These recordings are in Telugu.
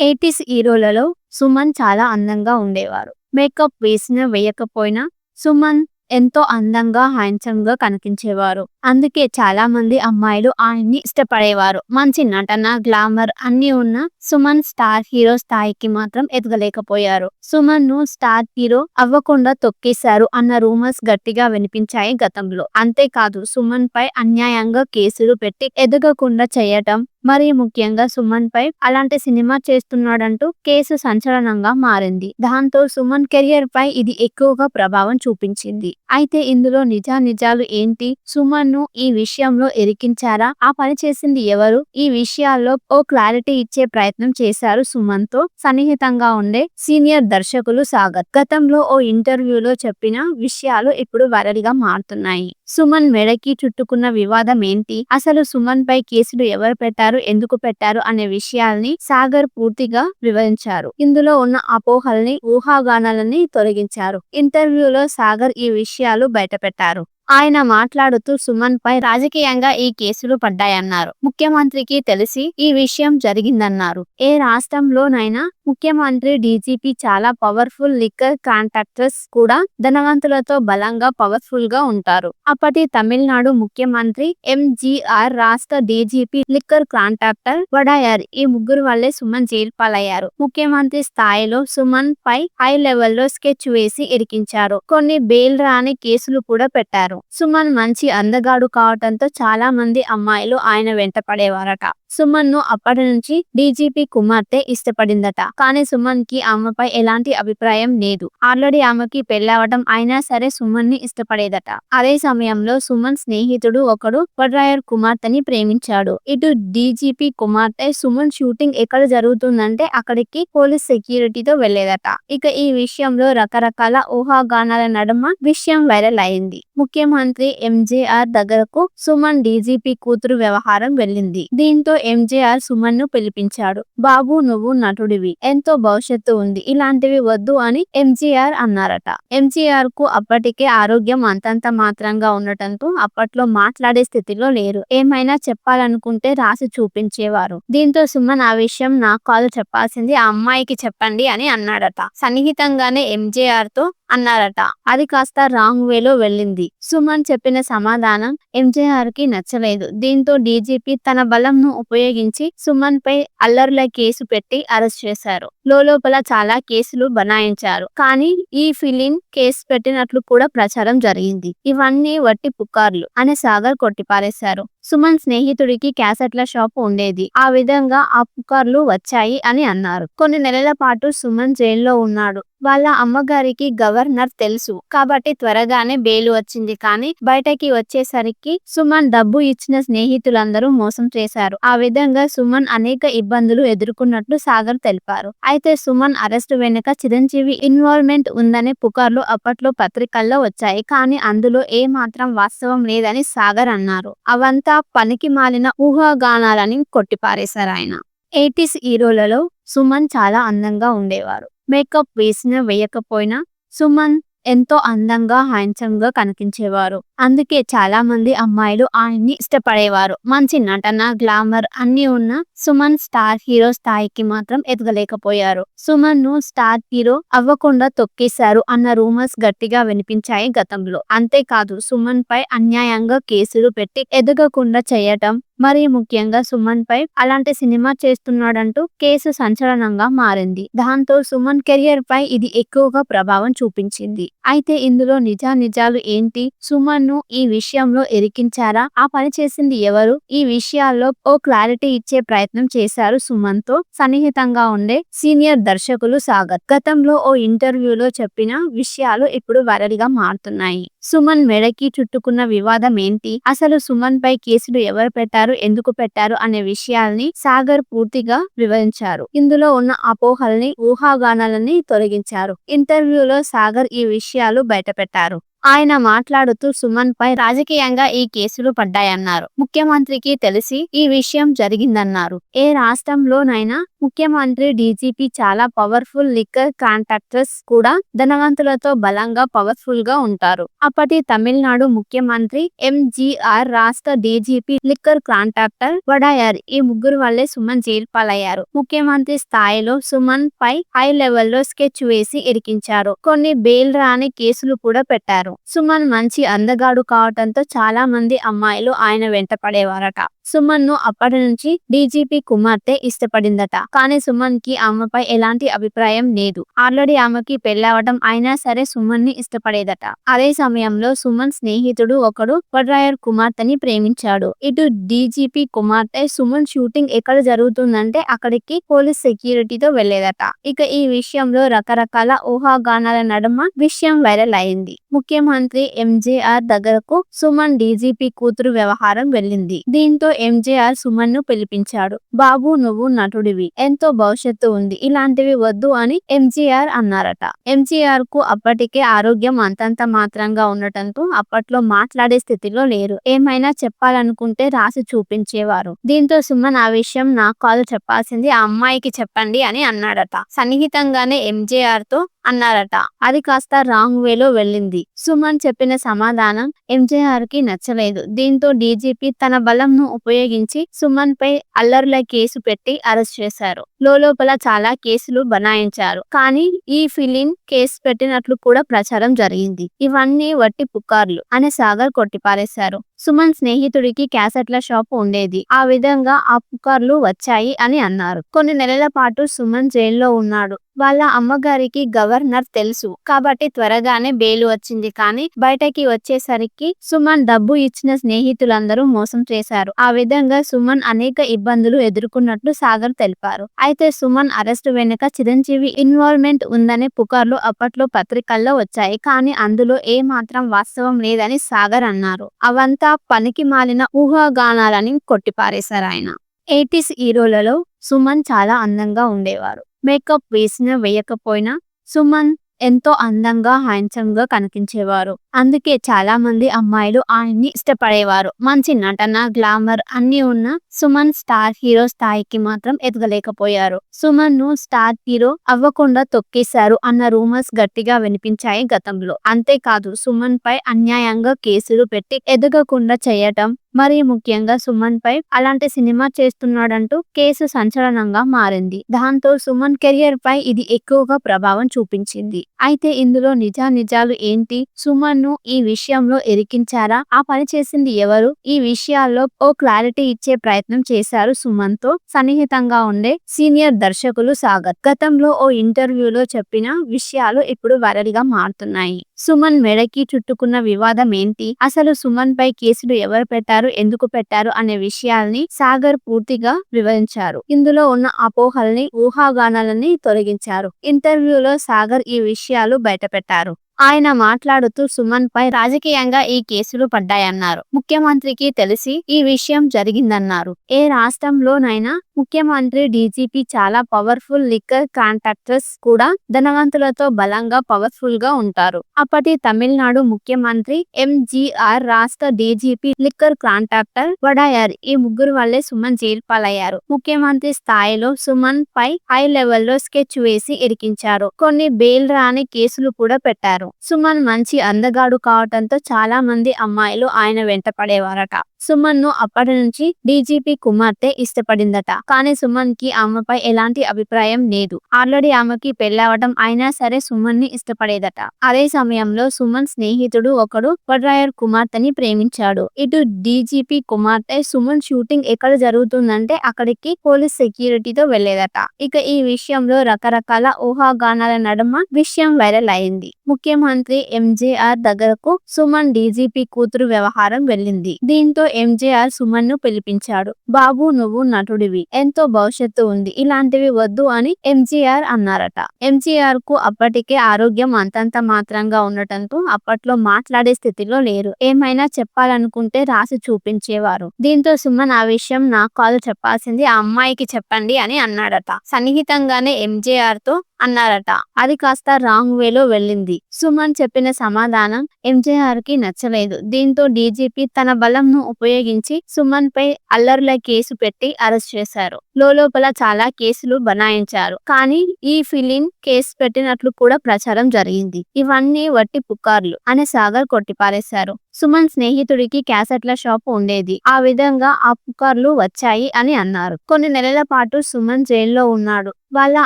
ఎయిటీస్ హీరోలలో సుమన్ చాలా అందంగా ఉండేవారు. మేకప్ వేసినా వేయకపోయినా సుమన్ ఎంతో అందంగా హ్యాండ్సమ్గా కనిపించేవారు. అందుకే చాలా మంది అమ్మాయిలు ఆయన్ని ఇష్టపడేవారు. మంచి నటన గ్లామర్ అన్ని ఉన్న సుమన్ స్టార్ హీరో స్థాయికి మాత్రం ఎదగలేకపోయారు. సుమన్ను స్టార్ హీరో అవ్వకుండా తొక్కేశారు అన్న రూమర్స్ గట్టిగా వినిపించాయి గతంలో. అంతేకాదు సుమన్ పై అన్యాయంగా కేసులు పెట్టి ఎదగకుండా చేయటం మరి ముఖ్యంగా సుమన్ పై అలాంటి సినిమా చేస్తున్నాడంటూ కేసు సంచలనంగా మారింది. దాంతో సుమన్ కెరియర్ పై ఇది ఎక్కువగా ప్రభావం చూపించింది. అయితే ఇందులో నిజా నిజాలు ఏంటి? సుమన్ నన్ను ఈ విషయంలో ఎరికించారా? ఆ పని చేసింది ఎవరు? ఈ విషయాల్లో ఓ క్లారిటీ ఇచ్చే ప్రయత్నం చేశారు సుమన్తో సన్నిహితంగా ఉండే సీనియర్ దర్శకులు సాగర్. గతంలో ఓ ఇంటర్వ్యూలో చెప్పిన విషయాలు ఇప్పుడు వైరల్గా మారుతున్నాయి. సుమన్ మెడకి చుట్టుకున్న వివాదం ఏంటి? అసలు సుమన్ పై కేసులు ఎవరు పెట్టారు? ఎందుకు పెట్టారు? అనే విషయాల్ని సాగర్ పూర్తిగా వివరించారు. ఇందులో ఉన్న అపోహల్ని ఊహాగానాలని తొలగించారు. ఇంటర్వ్యూలో సాగర్ ఈ విషయాలు బయటపెట్టారు. ఆయన మాట్లాడుతూ సుమన్ పై రాజకీయంగా ఈ కేసులు పడ్డాయన్నారు. ముఖ్యమంత్రికి తెలిసి ఈ విషయం జరిగిందన్నారు. ఏ రాష్ట్రంలోనైనా ముఖ్యమంత్రి డీజీపీ చాలా పవర్ఫుల్ లిక్కర్ కాంట్రాక్టర్స్ కూడా ధనవంతులతో బలంగా పవర్ఫుల్గా ఉంటారు. అప్పటి తమిళనాడు ముఖ్యమంత్రి ఎంజీఆర్ రాష్ట్ర డీజీపీ లిక్కర్ కాంట్రాక్టర్ వడాయర్ ఈ ముగ్గురు వల్లే సుమన్ జైలు పాలయ్యారు. ముఖ్యమంత్రి స్థాయిలో సుమన్ పై హై లెవెల్లో స్కెచ్ వేసి ఇరికించారు. కొన్ని బెయిల్ రాని కేసులు కూడా పెట్టారు. సుమన్ మంచి అందగాడు కావటంతో చాలా మంది అమ్మాయిలు ఆయన వెంట పడేవారట. సుమన్ను అప్పటి నుంచి డీజీపీ కుమార్తె ఇష్టపడిందట. కానీ సుమన్కి ఆమెపై ఎలాంటి అభిప్రాయం లేదు. ఆల్రెడీ ఆమెకి పెళ్ళవడం అయినా సరే సుమన్ని ఇష్టపడేదట. అదే సమయంలో సుమన్ స్నేహితుడు ఒకడు వడ్రాయర్ కుమార్తెని ప్రేమించాడు. ఇటు డీజీపీ కుమార్తె సుమన్ షూటింగ్ ఎక్కడ జరుగుతుందంటే అక్కడికి పోలీస్ సెక్యూరిటీతో వెళ్ళేదట ఇక ఈ విషయంలో రకరకాల ఊహాగానాల నడుమ విషయం వైరల్ అయింది. ముఖ్యమంత్రి ఎంజేఆర్ దగ్గరకు సుమన్ డీజీపీ కూతురు వ్యవహారం వెళ్ళింది. దీంతో ఎంజేఆర్ సుమన్ను పిలిపించాడు. బాబు నువ్వు నటుడివి. ఎంతో భవిష్యత్తు ఉంది. ఇలాంటివి వద్దు అని ఎంజీఆర్ అన్నారట. ఎంజీఆర్కు అప్పటికే ఆరోగ్యం అంతంత మాత్రంగా ఉండటంతో అప్పట్లో మాట్లాడే స్థితిలో లేరు. ఏమైనా చెప్పాలనుకుంటే రాసి చూపించేవారు. దీంతో సుమన్ ఆ విషయం నాకు కాదు చెప్పాల్సింది. ఆ అమ్మాయికి చెప్పండి అని అన్నాడట. సన్నిహితంగానే ఎంజీఆర్తో అన్నారట. అది కాస్త రాంగ్ వేలో వెళ్ళింది. సుమన్ చెప్పిన సమాధానం ఎంజీఆర్కి నచ్చలేదు. దీంతో డీజీపీ తన బలంను ఉపయోగించి సుమన్ పై అల్లర్ల కేసు పెట్టి అరెస్ట్ చేశారు. లోపల చాలా కేసులు బనాయించారు. కానీ ఈ ఫిలిం కేసు పెట్టినట్లు కూడా ప్రచారం జరిగింది. ఇవన్నీ వట్టి పుకార్లు అని సాగర్ కొట్టిపారేశారు. సుమన్ స్నేహితుడికి క్యాసెట్ల షాప్ ఉండేది. ఆ విధంగా ఆ పుకార్లు వచ్చాయి అని అన్నారు. కొన్ని నెలల పాటు సుమన్ జైల్లో ఉన్నాడు. వాళ్ళ అమ్మగారికి గవర్నర్ తెలుసు. కాబట్టి త్వరగానే బెయిలు వచ్చింది కానీ బయటకి వచ్చేసరికి సుమన్ డబ్బు ఇచ్చిన స్నేహితులందరూ మోసం చేశారు. ఆ విధంగా సుమన్ అనేక ఇబ్బందులు ఎదుర్కొన్నట్లు సాగర్ తెలిపారు. అయితే సుమన్ అరెస్టు వెనుక చిరంజీవి ఇన్వాల్వ్మెంట్ ఉందనే పుకార్లు అప్పట్లో పత్రికల్లో వచ్చాయి కానీ అందులో ఏ మాత్రం వాస్తవం లేదని సాగర్ అన్నారు. అవంతా పనికి మాలిన ఊహాగానాలని కొట్టిపారేశారు ఆయన. ఎయిటీస్ హీరోలలో సుమన్ చాలా అందంగా ఉండేవారు. మేకప్ వేసినా వేయకపోయినా సుమన్ ఎంతో అందంగా హ్యాండ్సమ్గా కనిపించేవారు. అందుకే చాలా మంది అమ్మాయిలు ఆయన్ని ఇష్టపడేవారు. మంచి నటన గ్లామర్ అన్ని ఉన్న సుమన్ స్టార్ హీరో స్థాయికి మాత్రం ఎదగలేకపోయారు. సుమన్ను స్టార్ హీరో అవ్వకుండా తొక్కేశారు అన్న రూమర్స్ గట్టిగా వినిపించాయి గతంలో. అంతేకాదు సుమన్ పై అన్యాయంగా కేసులు పెట్టి ఎదగకుండా చేయటం మరి ముఖ్యంగా సుమన్ పై అలాంటి సినిమా చేస్తున్నాడంటూ కేసు సంచలనంగా మారింది. దాంతో సుమన్ కెరియర్ పై ఇది ఎక్కువగా ప్రభావం చూపించింది. అయితే ఇందులో నిజా నిజాలు ఏంటి? సుమన్ ను ఈ విషయంలో ఎరికించారా? ఆ పని చేసింది ఎవరు? ఈ విషయాల్లో ఓ క్లారిటీ ఇచ్చే ప్రయత్నం చేశారు సుమన్తో సన్నిహితంగా ఉండే సీనియర్ దర్శకులు సాగర్. గతంలో ఓ ఇంటర్వ్యూలో చెప్పిన విషయాలు ఇప్పుడు వైరల్గా మారుతున్నాయి. సుమన్ మెడకి చుట్టుకున్న వివాదం ఏంటి? అసలు సుమన్ పై కేసులు ఎవరు పెట్టారు? ఎందుకు పెట్టారు? అనే విషయాల్ని సాగర్ పూర్తిగా వివరించారు. ఇందులో ఉన్న అపోహల్ని ఊహాగానాలని తొలగించారు. ఇంటర్వ్యూలో సాగర్ ఈ విషయాలు బయటపెట్టారు. ఆయన మాట్లాడుతూ సుమన్ పై రాజకీయంగా ఈ కేసులు పడ్డాయన్నారు. ముఖ్యమంత్రికి తెలిసి ఈ విషయం జరిగిందన్నారు. ఏ రాష్ట్రంలోనైనా ముఖ్యమంత్రి డీజీపీ చాలా పవర్ఫుల్ లిక్కర్ కాంట్రాక్టర్స్ కూడా ధనవంతులతో బలంగా పవర్ఫుల్గా ఉంటారు. అప్పటి తమిళనాడు ముఖ్యమంత్రి ఎంజీఆర్ రాష్ట్ర డీజీపీ లిక్కర్ కాంట్రాక్టర్ వడాయర్ ఈ ముగ్గురు వల్లే సుమన్ జైలు పాలయ్యారు. ముఖ్యమంత్రి స్థాయిలో సుమన్ పై హై లెవెల్లో స్కెచ్ వేసి ఇరికించారు. కొన్ని బెయిల్ రాని కేసులు కూడా పెట్టారు. సుమన్ మంచి అందగాడు కావటంతో చాలా మంది అమ్మాయిలు ఆయన వెంట పడేవారట. సుమన్ను అప్పటి నుంచి డీజీపీ కుమార్తె ఇష్టపడిందట. కానీ సుమన్కి ఆమెపై ఎలాంటి అభిప్రాయం లేదు. ఆల్రెడీ ఆమెకి పెళ్ళవడం అయినా సరే సుమన్ని ఇష్టపడేదట. అదే సమయంలో సుమన్ స్నేహితుడు ఒకడు వడ్రాయర్ కుమార్తెని ప్రేమించాడు. ఇటు డీజీపీ కుమార్తె సుమన్ షూటింగ్ ఎక్కడ జరుగుతుందంటే అక్కడికి పోలీస్ సెక్యూరిటీతో వెళ్ళేదట ఇక ఈ విషయంలో రకరకాల ఊహాగానాల నడుమ విషయం వైరల్ అయింది. ముఖ్యమంత్రి ఎంజేఆర్ దగ్గరకు సుమన్ డీజీపీ కూతురు వ్యవహారం వెళ్ళింది. దీంతో ఎంజేఆర్ సుమన్ను పిలిపించాడు. బాబు నువ్వు నటుడివి. ఎంతో భవిష్యత్తు ఉంది. ఇలాంటివి వద్దు అని ఎంజీఆర్ అన్నారట. ఎంజీఆర్కు అప్పటికే ఆరోగ్యం అంతంత మాత్రంగా ఉండటంతో అప్పట్లో మాట్లాడే స్థితిలో లేరు. ఏమైనా చెప్పాలనుకుంటే రాసి చూపించేవారు. దీంతో సుమన్ ఆ విషయం నాకు కాదు. చెప్పాల్సింది ఆ అమ్మాయికి చెప్పండి అని అన్నాడట. సన్నిహితంగానే ఎంజీఆర్తో అన్నారట. అది కాస్త రాంగ్ వేలో వెళ్ళింది. సుమన్ చెప్పిన సమాధానం ఎంజేఆర్కి నచ్చలేదు. దీంతో డీజీపీ తన బలంను ఉపయోగించి సుమన్ పై అల్లర్ల కేసు పెట్టి అరెస్ట్ చేశారు. లోపల చాలా కేసులు బనాయించారు. కానీ ఈ ఫిలిం కేసు పెట్టినట్లు కూడా ప్రచారం జరిగింది. ఇవన్నీ వట్టి పుకార్లు అని సాగర్ కొట్టిపారేశారు. సుమన్ స్నేహితుడికి క్యాసెట్ల షాప్ ఉండేది. ఆ విధంగా ఆ పుకార్లు వచ్చాయి అని అన్నారు. కొన్ని నెలల పాటు సుమన్ జైల్లో ఉన్నాడు. వాళ్ళ అమ్మగారికి గవర్నర్ తెలుసు. కాబట్టి త్వరగానే బెయిల్ వచ్చింది. కానీ బయటకి వచ్చేసరికి సుమన్ డబ్బు ఇచ్చిన స్నేహితులందరూ మోసం చేశారు. ఆ విధంగా సుమన్ అనేక ఇబ్బందులు ఎదుర్కొన్నట్లు సాగర్ తెలిపారు. అయితే సుమన్ అరెస్ట్ వెనుక చిరంజీవి ఇన్వాల్వ్మెంట్ ఉందనే పుకార్లు అప్పట్లో పత్రికల్లో వచ్చాయి. కానీ అందులో ఏ మాత్రం వాస్తవం లేదని సాగర్ అన్నారు. అవంతా పనికి మాలిన ఊహాగానాలని కొట్టిపారేశారు ఆయన. ఎయిటీస్ హీరోలలో సుమన్ చాలా అందంగా ఉండేవారు. మేకప్ వేసినా వేయకపోయినా సుమన్ ఎంతో అందంగా హ్యాండ్సమ్గా కనిపించేవారు. అందుకే చాలా మంది అమ్మాయిలు ఆయన్ని ఇష్టపడేవారు. మంచి నటన గ్లామర్ అన్ని ఉన్న సుమన్ స్టార్ హీరో స్థాయికి మాత్రం ఎదగలేకపోయారు. సుమన్ను స్టార్ హీరో అవ్వకుండా తొక్కేశారు అన్న రూమర్స్ గట్టిగా వినిపించాయి గతంలో. అంతేకాదు సుమన్ పై అన్యాయంగా కేసులు పెట్టి ఎదగకుండా చేయటం మరి ముఖ్యంగా సుమన్ పై అలాంటి సినిమా చేస్తున్నాడంటూ కేసు సంచలనంగా మారింది. దాంతో సుమన్ కెరియర్ పై ఇది ఎక్కువగా ప్రభావం చూపించింది. అయితే ఇందులో నిజా నిజాలు ఏంటి? సుమన్ నన్ను ఈ విషయంలో ఎరికించారా? ఆ పని చేసింది ఎవరు? ఈ విషయాల్లో ఓ క్లారిటీ ఇచ్చే ప్రయత్నం చేశారు సుమన్తో సన్నిహితంగా ఉండే సీనియర్ దర్శకులు సాగర్. గతంలో ఓ ఇంటర్వ్యూలో చెప్పిన విషయాలు ఇప్పుడు వైరల్గా మారుతున్నాయి. సుమన్ మెడకి చుట్టుకున్న వివాదం ఏంటి? అసలు సుమన్ పై కేసులు ఎవరు పెట్టారు? ఎందుకు పెట్టారు? అనే విషయాల్ని సాగర్ పూర్తిగా వివరించారు. ఇందులో ఉన్న అపోహల్ని ఊహాగానాలని తొలగించారు. ఇంటర్వ్యూలో సాగర్ ఈ విషయాలు బయటపెట్టారు. ఆయన మాట్లాడుతూ సుమన్ పై రాజకీయంగా ఈ కేసులు పడ్డాయన్నారు. ముఖ్యమంత్రికి తెలిసి ఈ విషయం జరిగిందన్నారు. ఏ రాష్ట్రంలోనైనా ముఖ్యమంత్రి డీజీపీ చాలా పవర్ఫుల్ లిక్కర్ కాంట్రాక్టర్స్ కూడా ధనవంతులతో బలంగా పవర్ఫుల్గా ఉంటారు. అప్పటి తమిళనాడు ముఖ్యమంత్రి ఎంజీఆర్ రాష్ట్ర డీజీపీ లిక్కర్ కాంట్రాక్టర్ వడాయర్ ఈ ముగ్గురు వల్లే సుమన్ జైలు పాలయ్యారు ముఖ్యమంత్రి స్థాయిలో సుమన్ పై హై లెవెల్లో స్కెచ్ వేసి ఇరికించారు. కొన్ని బెయిల్ రాని కేసులు కూడా పెట్టారు. సుమన్ మంచి అందగాడు కావటంతో చాలా మంది అమ్మాయిలు ఆయన వెంట పడేవారట. సుమన్ను అప్పటి నుంచి డీజీపీ కుమార్తె ఇష్టపడిందట. కానీ సుమన్కి ఆమెపై ఎలాంటి అభిప్రాయం లేదు. ఆల్రెడీ ఆమెకి పెళ్ళవడం అయినా సరే సుమన్ని ఇష్టపడేదట. అదే సమయంలో సుమన్ స్నేహితుడు ఒకడు వడ్రాయర్ కుమార్తెని ప్రేమించాడు. ఇటు డీజీపీ కుమార్తె సుమన్ షూటింగ్ ఎక్కడ జరుగుతుందంటే అక్కడికి పోలీస్ సెక్యూరిటీతో వెళ్ళేదట ఇక ఈ విషయంలో రకరకాల ఊహాగానాల నడుమ విషయం వైరల్ అయింది. ముఖ్యం ముఖ్యమంత్రి ఎంజేఆర్ దగ్గరకు సుమన్ డీజీపీ కూతురు వ్యవహారం వెళ్ళింది. దీంతో ఎంజేఆర్ సుమన్ను పిలిపించాడు. బాబు నువ్వు నటుడివి. ఎంతో భవిష్యత్తు ఉంది. ఇలాంటివి వద్దు అని ఎంజీఆర్ అన్నారట. ఎంజీఆర్కు అప్పటికే ఆరోగ్యం అంతంత మాత్రంగా ఉండటంతో అప్పట్లో మాట్లాడే స్థితిలో లేరు. ఏమైనా చెప్పాలనుకుంటే రాసి చూపించేవారు. దీంతో సుమన్ ఆ విషయం నాకు కాదు. చెప్పాల్సింది ఆ అమ్మాయికి చెప్పండి అని అన్నాడట. సన్నిహితంగానే ఎంజేఆర్తో అన్నారట. అది కాస్త రాంగ్ వేలో వెళ్ళింది. సుమన్ చెప్పిన సమాధానం ఎంజేఆర్కి నచ్చలేదు. దీంతో డీజీపీ తన బలంను ఉపయోగించి సుమన్ పై అల్లర్ల కేసు పెట్టి అరెస్ట్ చేశారు. లోపల చాలా కేసులు బనాయించారు. కానీ ఈ ఫిలిం కేసు పెట్టినట్లు కూడా ప్రచారం జరిగింది. ఇవన్నీ వట్టి పుకార్లు అని సాగర్ కొట్టిపారేశారు. సుమన్ స్నేహితుడికి క్యాసెట్ల షాప్ ఉండేది. ఆ విధంగా ఆ పుకార్లు వచ్చాయి అని అన్నారు. కొన్ని నెలల పాటు సుమన్ జైల్లో ఉన్నాడు. వాళ్ళ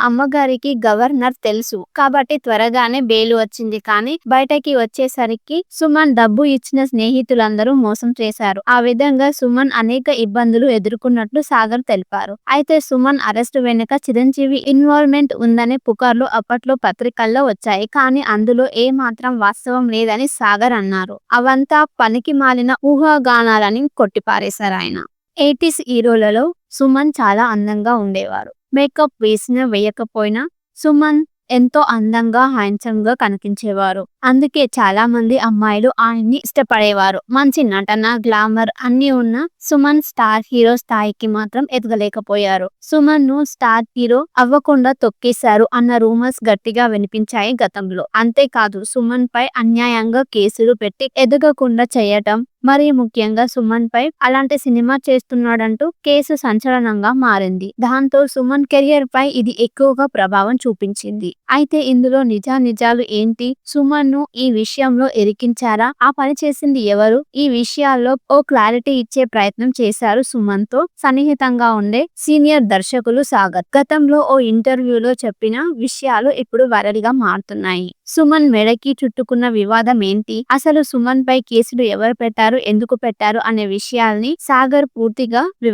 అమ్మగారికి గవర్నర్ తెలుసు. కాబట్టి త్వరగానే బెయిలు వచ్చింది కానీ బయటకి వచ్చేసరికి సుమన్ డబ్బు ఇచ్చిన స్నేహితులందరూ మోసం చేశారు. ఆ విధంగా సుమన్ అనేక ఇబ్బందులు ఎదుర్కొన్నట్లు సాగర్ తెలిపారు. అయితే సుమన్ అరెస్టు వెనుక చిరంజీవి ఇన్వాల్వ్మెంట్ ఉందనే పుకార్లు అప్పట్లో పత్రికల్లో వచ్చాయి కానీ అందులో ఏ మాత్రం వాస్తవం లేదని సాగర్ అన్నారు. అవంతా పనికి మాలిన ఊహాగానాలని కొట్టిపారేశారు ఆయన. ఎయిటీస్ హీరోలలో సుమన్ చాలా అందంగా ఉండేవారు. మేకప్ వేసినా వేయకపోయినా సుమన్ ఎంతో అందంగా హ్యాండ్సమ్గా కనిపించేవారు. అందుకే చాలా మంది అమ్మాయిలు ఆయన్ని ఇష్టపడేవారు. మంచి నటన గ్లామర్ అన్ని ఉన్న సుమన్ స్టార్ హీరో స్థాయికి మాత్రం ఎదగలేకపోయారు. సుమన్ను స్టార్ హీరో అవ్వకుండా తొక్కేశారు అన్న రూమర్స్ గట్టిగా వినిపించాయి గతంలో. అంతేకాదు సుమన్ పై అన్యాయంగా కేసులు పెట్టి ఎదగకుండా చేయటం మరి ముఖ్యంగా సుమన్ పై అలాంటి సినిమా చేస్తున్నాడంటూ కేసు సంచలనంగా మారింది. దాంతో సుమన్ కెరియర్ పై ఇది ఎక్కువగా ప్రభావం చూపించింది. అయితే ఇందులో నిజా నిజాలు ఏంటి? సుమన్ను ఈ విషయంలో ఎరికించారా? ఆ పని చేసింది ఎవరు? ఈ విషయాల్లో ఓ క్లారిటీ ఇచ్చే ప్రయత్నం చేశారు సుమన్తో సన్నిహితంగా ఉండే సీనియర్ దర్శకులు సాగర్. గతంలో ఓ ఇంటర్వ్యూలో చెప్పిన విషయాలు ఇప్పుడు వైరల్గా మారుతున్నాయి. సుమన్ మెడకి చుట్టుకున్న వివాదం ఏంటి? అసలు సుమన్ పై కేసులు ఎవరు పెట్టారు? ఎందుకు పెట్టారు అనే విషయాల్ని సాగర్ పూర్తిగా వివరి